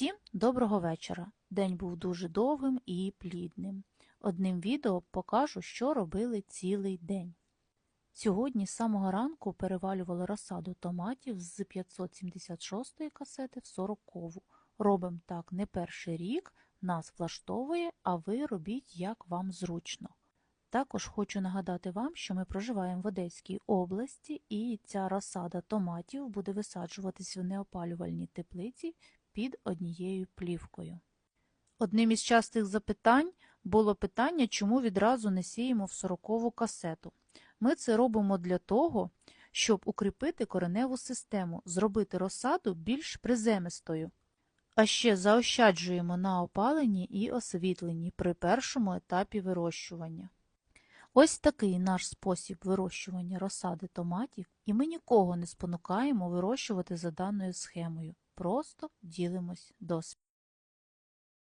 Всім доброго вечора. День був дуже довгим і плідним. Одним відео покажу, що робили цілий день. Сьогодні з самого ранку перевалювали розсаду томатів з 576 касети в 40-ку. Робимо так не перший рік, нас влаштовує, а ви робіть як вам зручно. Також хочу нагадати вам, що ми проживаємо в Одеській області і ця розсада томатів буде висаджуватись в неопалювальній теплиці під однією плівкою. Одним із частих запитань було питання, чому відразу не сіємо в сорокову касету. Ми це робимо для того, щоб укріпити кореневу систему, зробити розсаду більш приземистою. А ще заощаджуємо на опаленні і освітленні при першому етапі вирощування. Ось такий наш спосіб вирощування розсади томатів, і ми нікого не спонукаємо вирощувати за даною схемою. Просто ділимось досвідом.